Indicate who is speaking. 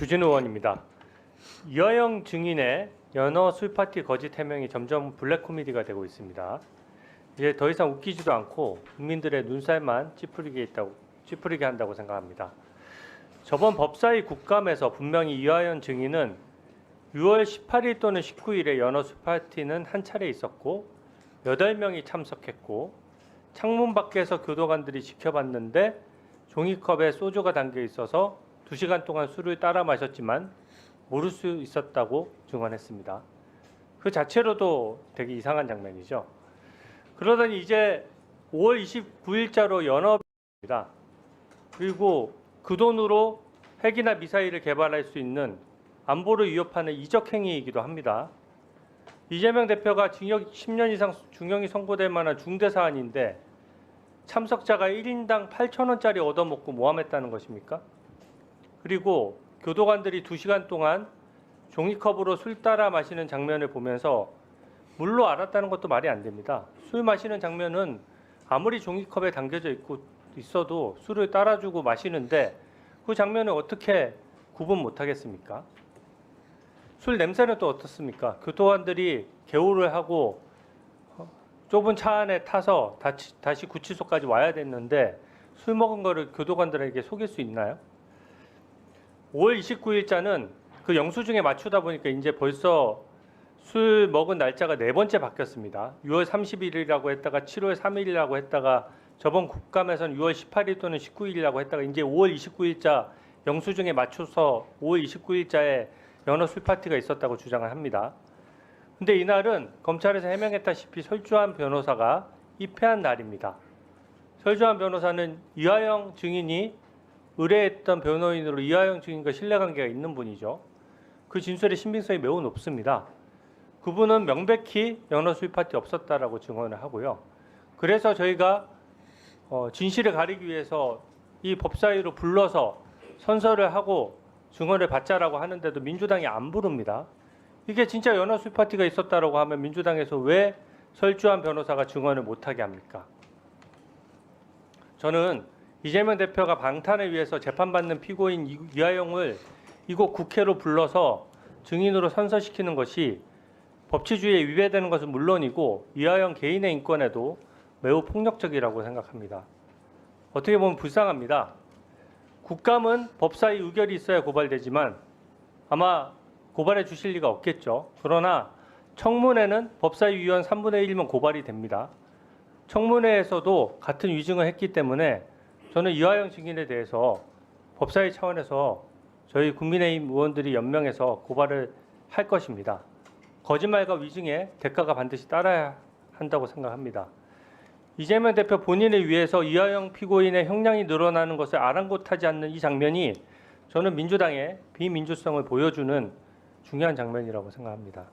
Speaker 1: 주진우 의원입니다. 이화영 증인의 연어 술파티 거짓 해명이 점점 블랙 코미디가 되고 있습니다. 이제 더 이상 웃기지도 않고 국민들의 눈살만 찌푸리게 있다고 찌푸리게 한다고 생각합니다. 저번 법사위 국감에서 분명히 이화영 증인은 6월 18일 또는 19일에 연어 술파티는 한 차례 있었고 8명이 참석했고 창문 밖에서 교도관들이 지켜봤는데 종이컵에 소주가 담겨 있어서 2시간 동안 술을 따라 마셨지만 모를 수 있었다고 증언했습니다. 그 자체로도 되게 이상한 장면이죠. 그러더니 이제 5월 29일자로 연업입니다. 그리고 그 돈으로 핵이나 미사일을 개발할 수 있는 안보를 위협하는 이적 행위이기도 합니다. 이재명 대표가 징역 10년 이상 중형이 선고될 만한 중대 사안인데 참석자가 1인당 8천 원짜리 얻어먹고 모함했다는 것입니까? 그리고 교도관들이 2시간 동안 종이컵으로 술 따라 마시는 장면을 보면서 물로 알았다는 것도 말이 안 됩니다. 술 마시는 장면은 아무리 종이컵에 담겨져 있고 있어도 술을 따라주고 마시는데 그 장면을 어떻게 구분 못 하겠습니까? 술 냄새는 또 어떻습니까? 교도관들이 개우를 하고 어, 좁은 차 안에 타서 다시, 다시 구치소까지 와야 됐는데 술 먹은 거를 교도관들에게 속일 수 있나요? 5월 29일자는 그 영수증에 맞추다 보니까 이제 벌써 술 먹은 날짜가 네 번째 바뀌었습니다. 6월 30일이라고 했다가 7월 3일이라고 했다가 저번 국감에서는 6월 18일 또는 19일이라고 했다가 이제 5월 29일자 영수증에 맞춰서 5월 29일자에 연어 술 파티가 있었다고 주장을 합니다. 근데 이날은 검찰에서 해명했다시피 설주한 변호사가 입회한 날입니다. 설주한 변호사는 이화영 증인이 의뢰했던 변호인으로 이화영 증인과 신뢰관계가 있는 분이죠. 그 진술의 신빙성이 매우 높습니다. 그분은 명백히 연어 술 파티 없었다라고 증언을 하고요. 그래서 저희가 어, 진실을 가리기 위해서 이 법사위로 불러서 선서를 하고 증언을 받자라고 하는데도 민주당이 안 부릅니다. 이게 진짜 연어 술 파티가 있었다라고 하면 민주당에서 왜 설주한 변호사가 증언을 못하게 합니까? 저는 이재명 대표가 방탄을 위해서 재판받는 피고인 이- 이하영을 이곳 국회로 불러서 증인으로 선서시키는 것이 법치주의에 위배되는 것은 물론이고 이하영 개인의 인권에도 매우 폭력적이라고 생각합니다. 어떻게 보면 불쌍합니다. 국감은 법사위 의결이 있어야 고발되지만 아마 고발해 주실 리가 없겠죠. 그러나 청문회는 법사위 위원 3분의 1이면 고발이 됩니다. 청문회에서도 같은 위증을 했기 때문에 저는 이화영 증인에 대해서 법사위 차원에서 저희 국민의힘 의원들이 연명해서 고발을 할 것입니다. 거짓말과 위증에 대가가 반드시 따라야 한다고 생각합니다. 이재명 대표 본인을 위해서 이화영 피고인의 형량이 늘어나는 것을 아랑곳하지 않는 이 장면이 저는 민주당의 비민주성을 보여주는 중요한 장면이라고 생각합니다.